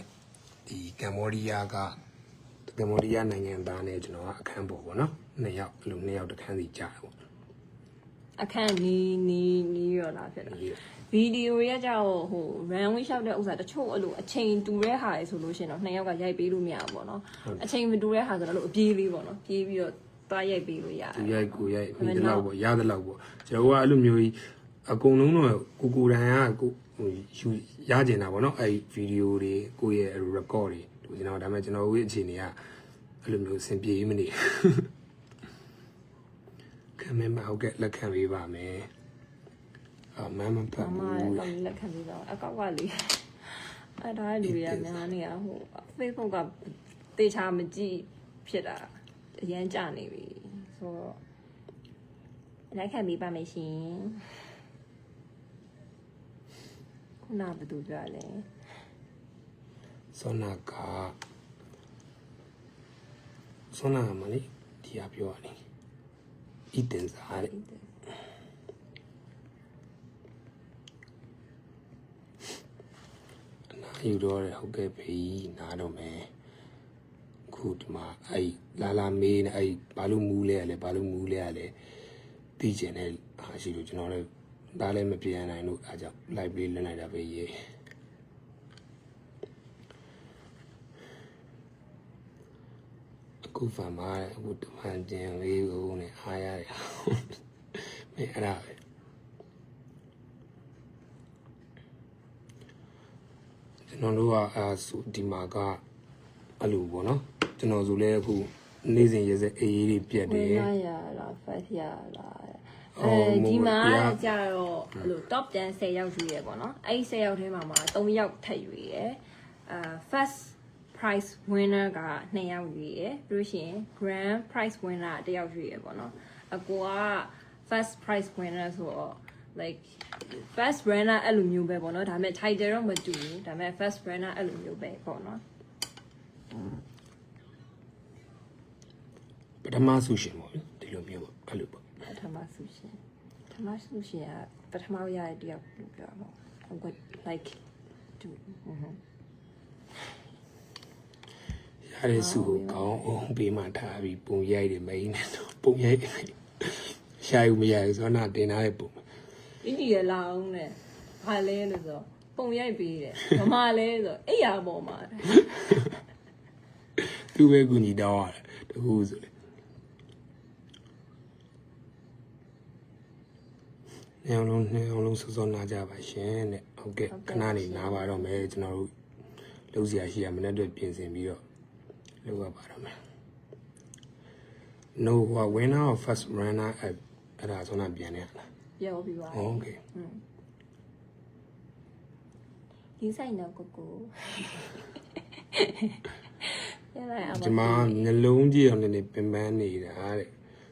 ဒီကမ္ဘောဒီးယားကကမ္ဘောဒီးယားနိုင်ငံသားနဲ့ကျွန်တော်ကအခန်းပေါ်ပေါ့နော်နှစ်ယောက်အဲ့လိုနှစ်ယောက်တစ်ခန်းစီကြားတယ်ပေါ့ အခန်းနီးနီးနီးရောလာဖြစ်တာဗီဒီယိုရဲ့ကြောင့်ဟို runway ရှောက်တဲ့ဥစ္စာတချို့အဲ့လိုအချိန်တူတဲ့ဟာတွေဆိုလို့ရှိရင်တော့နှစ်ယောက်ကရိုက်ပေးလို့မရဘူးပေါ့နော်အချိန်မတူတဲ့ဟာဆိုတော့အဲ့လိုအပြေးလေးပေါ့နော်ပြေးပြီးတော့သွားရိုက်ပေးလို့ရတယ်သူရိုက်ကိုရိုက်မိတဲ့လောက်ပေါ့ရတဲ့လောက်ပေါ့ကျွန်တော်ကအဲ့လိုမျိုးကြီးအကုန်လုံးတော့ကိုကိုတန်ကကိုဟိုယူရကျင်တာပေါ့နော်အဲ့ဗီဒီယိုတွေကိုရဲ့ record တွေဒီကျွန်တော်ဒါပေမဲ့ကျွန်တော်ရဲ့အခြေအနေကအဲ့လိုမျိုးအဆင်ပြေမနေ ခံမမဟုတ်ကဲ့လက်ခံပေးပါမယ်အမမဖတ်မမဘူးကလက်ခံပြီးတော့အကောက်ကလေအဲ့ဒါလူတွေကများနေရဟို Facebook ကတေချာမကြည့်ဖြစ်တာအရန်ကြနေပြီဆိုတော့လက်ခံပြီးပါမယ်ရှင်ခုနကဘယ်သူပြောလဲစောနာကစောနာမလေးဒီအပြောရတ ယ်ဤတင်စားတဲ့နာယူတော့တယ်ဟုတ်ကဲ့ဖေးနားတော့မယ်ခုဒီမှာအဲ့လာလာမေးနေအဲ့ဘာလို့မူးလဲရလဲဘာလို့မူးလဲရလဲသိကျင်တဲ့အားရှိလို့ကျွန်တော်လည်းဒါလည်းမပြန်နိုင်လို့အားကြောင့် live လေးလွှင့်လိုက်တာပဲရေးအ ခုဖန်မှာအခုတမန်ကျင်လေးကိုနဲ့အားရတယ်မင်းအဲ့ဒါပဲကျွန်တော်တို့ကအဲဆိုဒီမှာကအဲ့လိုပေါ့နော်ကျွန်တော်ဆိုလဲအခုနေ့စဉ်ရက်ဆက်အေးအေးတွေပြတ်တဝင်ယ်လာရလား first ရလားအော်အဲဒီမှာမို့ရကြတော့အဲ့လို top 10 10ရောက်ယူရပေါ့နော်အဲ့ဒီ10ရောက်ထဲမှာမှာ3ယောက်ထပ်ယူရယ်အာ first prize winner က2ယောက်ယူရယ်ပြီးလို့ရှိရင် grand prize winner 1ယောက်ယူရယ်ပေါ့နော်အကိုက first prize winner ဆိုတော့ like first runner အဲ့လိုမျိုးပဲပေါ့နော်ဒါပေမဲ့ title တော့မတူဘူးဒါပေမဲ့ first runner အဲ့လိုမျိုးပဲပေါ့နော်ပထမဆုရှင်ပေါ့လေဒီလိုမျိုးပေါ့အဲ့လိုပေါ့ပထမဆုရှင်ပထမဆုရှင်ကပထမရတဲ့တယောက်လို့ပြောမှာဟုတ်ကဲ့ like do ဟွန်းဟွန်းရတဲ့ဆုကိုကောင်းအောင်ပေးမှထားပြီးပုံရိုက်တယ်မင်းနဲ့တော့ပုံရိုက်တယ်ရှာယူမရဘူးဆိုတော့တင်ထားတဲ့ပုံအင်းကြီးရလာအောင်နဲ့ဘာလဲလို့ဆိုပုံရိုက်ပေးတယ်မမလဲဆိုအိယာပေါ်မှာသူပဲကူညီတောင်းရတယ်တခုဆိုလေနေအောင်လုံးနေအောင်လုံးစောစောနာကြပါရှင်တဲ့ဟုတ်ကဲ့ခဏနေနားပါတော့မယ်ကျွန်တော်တို့လုံးစရာရှိရမနေ့အတွက်ပြင်ဆင်ပြီးတော့ လုပ်ရပါတော့မယ် no ဟို winner of first runner app အဲ့ဒါဆိုတော့ပြန်နေရလား ပြောပြီးပါ โอเค ဒီဆိုင်တော့ကိုကိုရလိုက်အောင် ဒီမှာမျက်လုံးကြည့်အောင်လည်းပင်ပန်းနေတာတဲ့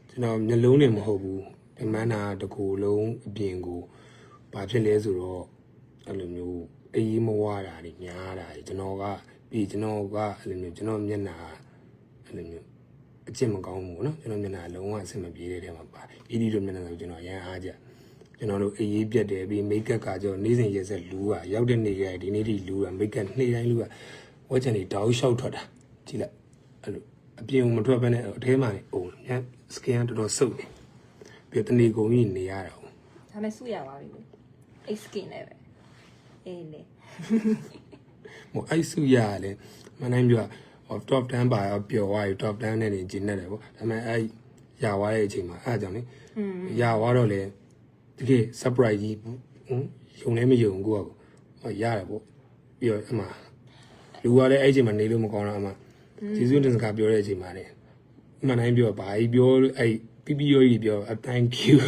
ကျွန်တော်မျက်လုံးနဲ့မဟုတ်ဘူးပင်ပန်းတာတစ်ခုလုံးအပြင်ကိုဘာဖြစ်လဲဆိုတော့အဲ့လိုမျိုးအေးမဝတာတွေများတာတွေကျွန်တော်က ပြီးကျွန်တော်ကအဲ့လိုမျိုးကျွန်တော်မျက်နှာအဲ့လိုမျိုးအကျင့်မကောင်းဘူးเนาะကျွန်တော်မျက်နှာလုံးဝအဆင်မပြေတဲ့တဲမှာပါတယ်အီဒီလိုမျက်နှာဆိုကျွန်တော်အရန်အားကြကျွန်တော်တို့အေးပြက်တယ်ပြီးမိတ်ကပ်ကကြောနေ့စဉ်ရက်ဆက်လူကရောက်တဲ့နေ့ကဒီနေ့ထိလူကမိတ်ကပ်နေ့တိုင်းလူကဝက်ချန်တွေတောက်လျှောက်ထွက်တာကြည့်လိုက် အဲ့လိုအပြင်ကိုမထွက်ဘဲနဲ့အထဲမှာနေအိုးညစကင်ကတော်တော်စုပ်နေပြီးတော့တနေကုန်ကြီးနေရတာဟုတ် ဒါမဲ့စုရပါပြီလေအိတ် skin နဲ့ပဲအေးလေ ဟိုအဲ့စုရရလဲမနိုင်ပြောဟော top 10ပါရောပျော်သွားပြီ top 10နဲ့နေကျင်းနေတယ်ပေါ့ဒါပေမဲ့အဲ့ရသွားတဲ့အချိန်မှာအဲ့အကြောင့်လေရသွားတော့လေတကယ် surprise ကြီးဟမ်ယုံလည်းမယုံကိုကဟောရတယ်ပေါ့ပြီးတော့အမှလူကလည်းအဲ့အချိန်မှာနေလို့မကောင်းတော့အမှကျေးဇူးတင်စကားပြောတဲ့အချိန်မှာလေမှန်တိုင်းပြောဘာကြီးပြောအဲ့ပြပြရောကြီးပြော thank you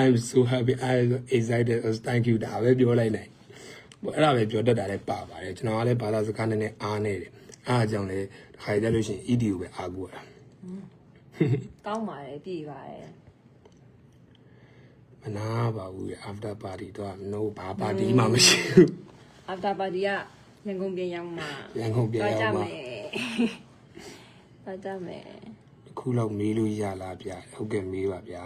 i'm so happy i'm excited thank you ဒါပဲပြောလိုက်နိုင်ဘော အဲ့ဒါပဲပြောတတ်တာလည်းပါပါတယ်ကျွန်တော်ကလည်းဘာသာစကားနဲ့နဲ့အားနေတယ်အားအကြောင်းလည်းတစ်ခါကြလို့ရှိရင် ED ကိုပဲအားကိုးရတာကောင်းပါတယ်ပြည်ပါတယ်မနာပါဘူး after party တော့ no ဘာ party မှမရှိဘူး after party ကရန်ကုန်ပြန်ရောက်မှာရန်ကုန်ပြန်ရောက်မှာသွားကြမယ်အခုလောက်မေးလို့ရလားဗျဟုတ်ကဲ့မေးပါဗျာ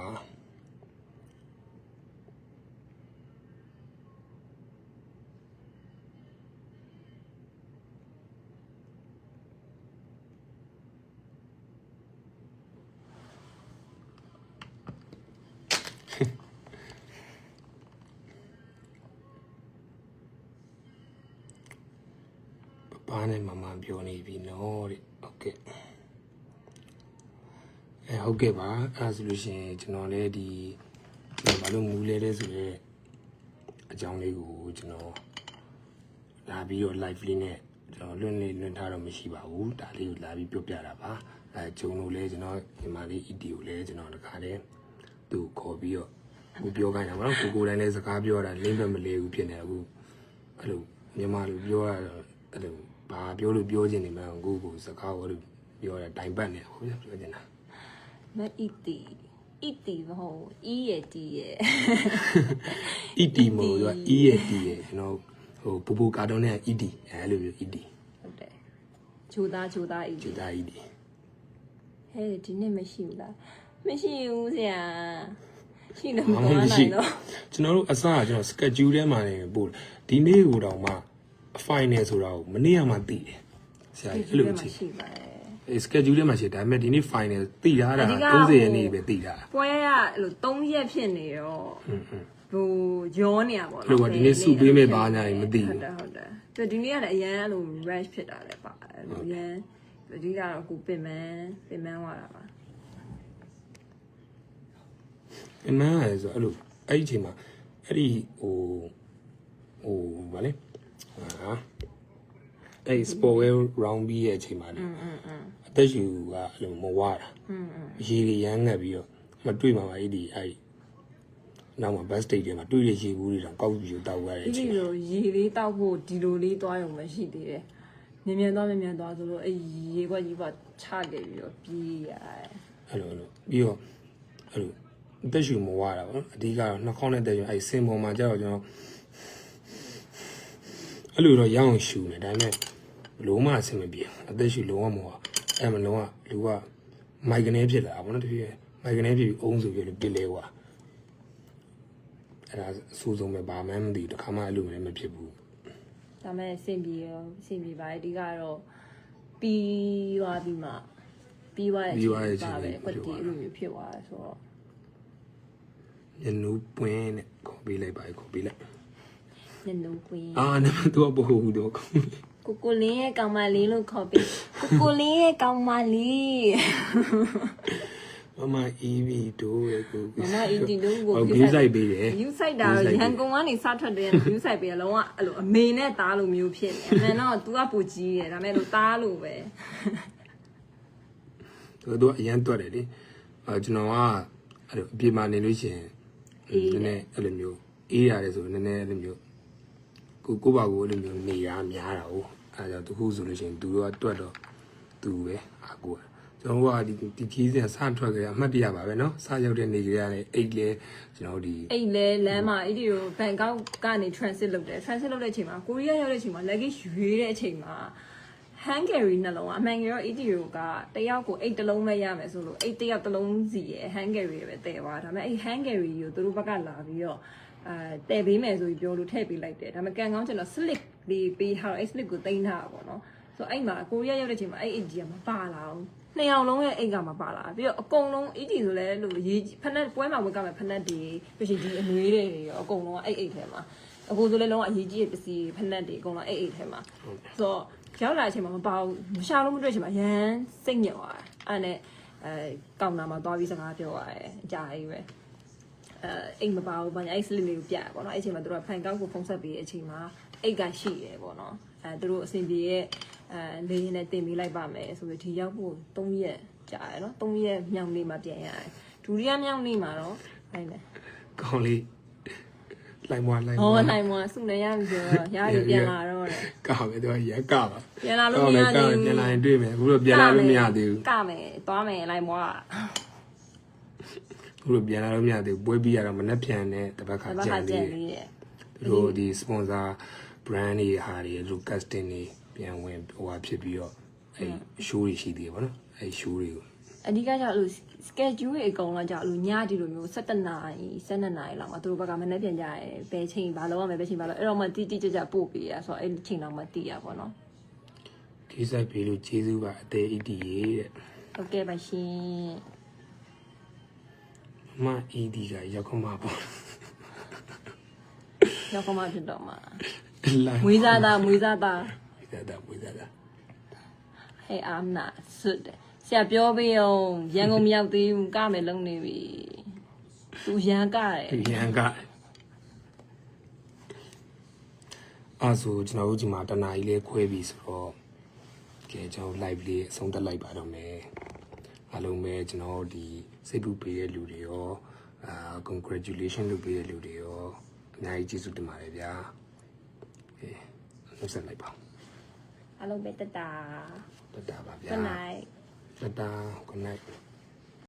ပပနဲ့မမပြောနေပြီနော်တဲ့ဟုတ်ကဲ့အဲဟုတ်ကဲ့ပါအဲ့ဒါဆိုလို့ရှိရင်ကျွန်တော်လည်းဒီဘာလို့မူလဲလဲဆိုတော့အကြောင်းလေးကိုကျွန်တော်လာပြီးတော့ live လေးနဲ့ကျွန်တော်လွင့်လေးလွင့်ထားတော့မရှိပါဘူးဒါလေးကိုလာပြီးပြောပြတာပါအဲဂျုံလို့လဲကျွန်တော်ညီမလေး ED ကိုလည်းကျွန်တော်တခါတည်းသူ့ကိုခေါ်ပြီးတော့ကိုပြောခိုင်းတာပါနော်ကိုကိုယ်တိုင်လည်းစကားပြောတာလင်းပဲမလေးဘူးဖြစ်နေအခုအဲ့လိုမြန်မာလိုပြောရတော့အဲ့လို ဘာပြောလို့ပြောချင်နေမှန်းကိုကိုစကားကိုအဲ့လိုပြောရတိုင်ပတ်နေဟုတ်ပြပြောချင်တာမအီတီအီတီမဟုတ်အီရတီရ ET မို့သူက E ရဲ့ T ရဲ့ကျွန်တော်ဟိုပူပူကာတွန်းနဲ့ ET အဲလိုမျိုး ET ဟုတ်တယ်ဂျိုသားဂျိုသားအီကျူတီတာ ET ဟဲ့ဒီနေ့မရှိဘူးလားမရှိဘူးဆရာရှိတယ်မဘာသွားမှနိုမရှိင်တော့ကျွန်တော်တို့အစကကျွန်တော် schedule ထဲမှာနေပို့ဒီနေ့ကိုတော့မှ final ဆိုတာကိုမနေ့ကမှသိတယ်ဆရာကြီးအဲ့လိုမှချစ်ရှိပါတယ်အဲ schedule ထဲမှာရှိတယ်ဒါပေမဲ့ဒီနေ့ final သိထားတာအဓိက30ရက်နေ့ပဲသိတာပွဲကအဲ့လို3ရက်ဖြစ်နေရောอืมဟိုရောနေရပါအဲ့လိုပါဒီနေ့စုပေးမဲ့ဘာညာကြီးမသိဘူးဟုတ်တယ်ဟုတ်တယ်သူဒီနေ့ကလည်းအရန်အဲ့လို rush ဖြစ်တာလည်းပါအဲ့လိုအရန်အဓိကတော့ကိုပင်မန်းပင်မန်းသွားတာပါအမှန်ကလည်းဆိုအဲ့လိုအဲ့ဒီအချိန်မှာအဲ့ဒီဟိုဟိုဗာလေဟာ အဲ့ spoil round ပြီးရဲ့အချိန်မှာလေအသက်ရှူကအဲ့လိုမဝတာအရေတွေရမ်းနေပြီးတော့မတွေ့ပါပါအဲ့ဒီအဲ့နောက်မှာ bus state တွေမှာတွေ့ရရေဘူးတွေတော့ကောက်ပြီးတောက်ရတဲ့အချိန်ဒီလိုရေလေးတောက်ဖို့ဒီလိုလေးသွားရုံပဲရှိသေးတယ်မြန်မြန်သွားမြန်မြန်သွားဆိုလို့အဲ့ရေခွက်ကြီးပါချခဲ့ပြီးတော့ပြေးရအဲ့လိုလိုပြီးတော့အဲ့လိုတက်ရှူမဝတာပေါ့အဓိကတော့နှာခေါင်းနဲ့တက်ရှူအဲ့စင်ပေါ်မှာကြာတော့ကျွန်တော် အဲ့လိုတော့ရအောင်ရှူနေဒါပေမဲ့လုံးဝအဆင်မပြေဘူးအသက်ရှူလုံးဝမဝအဲ့မလုံးဝလူကမိုက်ကနေဖြစ်လာတာပေါ့နော်တဖြည်းဖြည်းမိုက်ကနေဖြစ်ပြီးအုံးဆိုပြီးလို့ပြစ်လဲွာအဲ့ဒါအဆိုးဆုံးပဲဘာမှမသိဘူးတစ်ခါမှအဲ့လိုလည်းမဖြစ်ဘူးဒါမဲ့စင်ပြေရောစင်ပြေပါတယ်ဒီကတော့ပြီးသွားပြီးမှပြီးသွားတဲ့အချိန်ပါပဲကွက်တီအဲ့လိုမျိုးဖြစ်သွားတယ်ဆိုတော့ညနူးပွင်းနဲ့ခေါ်ပေးလိုက်ပါခေါ်ပေးလိုက် နင်တို့ကွင်းအာနမတော့ဘဟုတ်တော့ခေါ်ပေးကိုကိုလင်းရဲ့ကောင်မလေးလို့ခေါ်ပြီးကိုကိုလင်းရဲ့ကောင်မလေးမမအီးဗီတို့ရဲ့ကိုမမအင်တီတို့ကိုဟုတ်ဂိမ်းဆိုင်ပေးတယ်ယူဆိုင်တာတော့ရန်ကုန်ကနေစထွက်တဲ့ယူဆိုင်ပေးရလုံးဝအဲ့လိုအမေနဲ့သားလိုမျိုးဖြစ်နေအမှန်တော့ तू ကပူကြီးတယ်ဒါပေမဲ့လို့သားလိုပဲသူတို့အရန်တွက်တယ်လေအဲကျွန်တော်ကအဲ့လိုအပြေမှာနေလို့ရှိရင်နည်းနည်းအဲ့လိုမျိုးအေးရတယ်ဆိုနည်းနည်းအဲ့လိုမျိုး ကိုကိုပါကိုအဲ့လိုမျိုးနေရများတာဟုတ်အဲဒါကြောင့်တခုဆိုလို့ရှိရင်သူတို့ကတွက်တော့သူပဲအာကိုကျွန်တော်ကဒီဒီခီးစဉ်စထွက်ကြရအမှတ်တရပါပဲเนาะစရောက်တဲ့နေကြရတဲ့အိတ်လေကျွန်တော်ဒီ အဲ့လဲလမ်းမှာအဲ့ဒီကိုဘန်ကောက်ကနေ transit လုပ်တယ် transit လုပ်တဲ့အချိန်မှာကိုရီးယားရောက်တဲ့အချိန်မှာ luggage ရွေးတဲ့အချိန်မှာ hand carry နှလုံးအမှန်ကြီးတော့ 80ကတယောက်ကိုအိတ်တစ်လုံးပဲရမယ်ဆိုလို့အိတ်တစ်ယောက်တစ်လုံးစီရယ် hand carry ပဲတည်သွားဒါပေမဲ့အဲ့ hand carry ကိုသူတို့ဘက်ကလာပြီးတော့ အဲတည်ပေးမယ်ဆိုပြီးပြောလို့ထည့်ပေးလိုက်တယ်ဒါပေမဲ့ကန်ကောင်းကျွန်တော် slip လေးပေးထားတော့အဲ့ slip ကိုတင်ထားတာပေါ့နော်ဆိုအဲ့မှာကိုရီးယားရောက်တဲ့အချိန်မှာအဲ့အိတ်ကြီးကမပါလာဘူးနှစ်ယောက်လုံးရဲ့အိတ်ကမပါလာပြီးတော့အကုန်လုံးအီတီဆိုလဲလို့ရေးဖက်နက်ပွဲမှာဝတ်ကမယ်ဖက်နက်တွေပြီးရှင်ဒီအနွေးတွေရောအကုန်လုံးကအိတ်အိတ်ထဲမှာအခုဆိုလဲလုံးဝအရေးကြီးတဲ့ပစ္စည်းဖက်နက်တွေအကုန်လုံးအိတ်အိတ်ထဲမှာဆိုတော့ရောက်လာတဲ့အချိန်မှာမပါဘူးမရှာလို့မတွေ့တဲ့အချိန်မှာရမ်းစိတ်ညစ်သွားတယ်အဲ့နဲ့အဲကောင်နာမှာသွားပြီးစကားပြောရတယ်အကြာကြီးပဲ အဲအိမ်မပါဘူးဘာညာအဲ့စလစ်လေးကိုပြရပေါ့နော်အဲ့အချိန်မှာသူတို့ကဖန်ကောက်ကိုဖုံးဆက်ပြီးတဲ့အချိန်မှာအိတ်ကရှိတယ်ပေါ့နော်အဲသူတို့အဆင်ပြေရဲ့အဲလေးရင်းနဲ့တင်ပေးလိုက်ပါမယ်ဆိုပြီးဒီရောက်ဖို့3ရက်ကြာရယ်နော်3ရက်မြောက်နေ့မှာပြန်ရတယ်ဒုတိယမြောက်နေ့မှာတော့အဲ့လေကောင်းလေးလိုက်မွားလိုက်မွားဟောနိုင်မစုနေရပြီဆိုတော့ရပြီပြန်လာတော့တယ်ကောင်းပဲသူကရက်ကပါပြန်လာလို့မရသေးဘူးပြန်လာရင်တွေ့မယ်အခုတော့ပြန်လာလို့မရသေးဘူးကမယ်သွားမယ်လိုက်မွားအခု တော့ပြန်လာလို့မရသေးဘူးပွဲပြီးရတော့မနှက်ပြန်နဲ့တပတ်ခါတပတ်ကြံခါကြံသေးတယ်လေးတယ်သူတို့ဒီ sponsor brand တွေဟာတွေလူ casting တွေပြန်ဝင်ဟိုဟာဖြစ်ပြီးတော့အဲ show တွေရှိသေးတယ်ဗောနော်အဲ show တွေကိုအဓိကကြောင့်လို့ schedule တွေအကုန်လုံးကြောင့်လို့ညဒီလိုမျိုး17နာရီ17နာရီလောက်မှာသူတို့ဘက်ကမနေ့ပြန်ကြရဲဘယ်ချိန်ဘာလုပ်ရမလဲဘယ်ချိန်ဘာလုပ်အဲ့တော့မှတိတိကျကျပို့ပေးရဆိုတော့အဲ့ဒီချိန်လောက်မှသိရပါတော့ခေးဆိုင်ပေးလို့ကျေးဇူးပါအသေးအတီရေတဲ့ဟုတ်ကဲ့ပါရှင် မအီဒီကရောက်ခမပေါ့ရောက်ကမှဖြစ်တော့မှာလိုက်မွေးစားသားမွေးစားသားဝိဇာတာဝိဇာတာဟဲ့အာမနာစွတ်တယ်ဆရာပြောပေးအောင်ရန်ကုန်မရောက်သေးဘူးကမယ်လုံနေပြီသူရန်ကတယ်ဒီရန်ကအဲဆိုကျွန်တော်တို့ဒီမှာတနာကြီးလေးခွဲပြီဆိုတော့ကဲကျွန်တော် live လေးအဆုံးသတ်လိုက်ပါတော့မယ်အားလုံးပဲကျွန်တော်ဒီ စိတ်ပူပေးတဲ့လူတွေရောအာ congratulation လုပ်ပေးတဲ့လူတွေရောအများကြီးကျေးဇူးတင်ပါတယ်ဗျာအေးဆက်ဆက်လိုက်ပါအားလုံးပဲတတာတတ်တာပါဗျာ good night တတ်တာ good night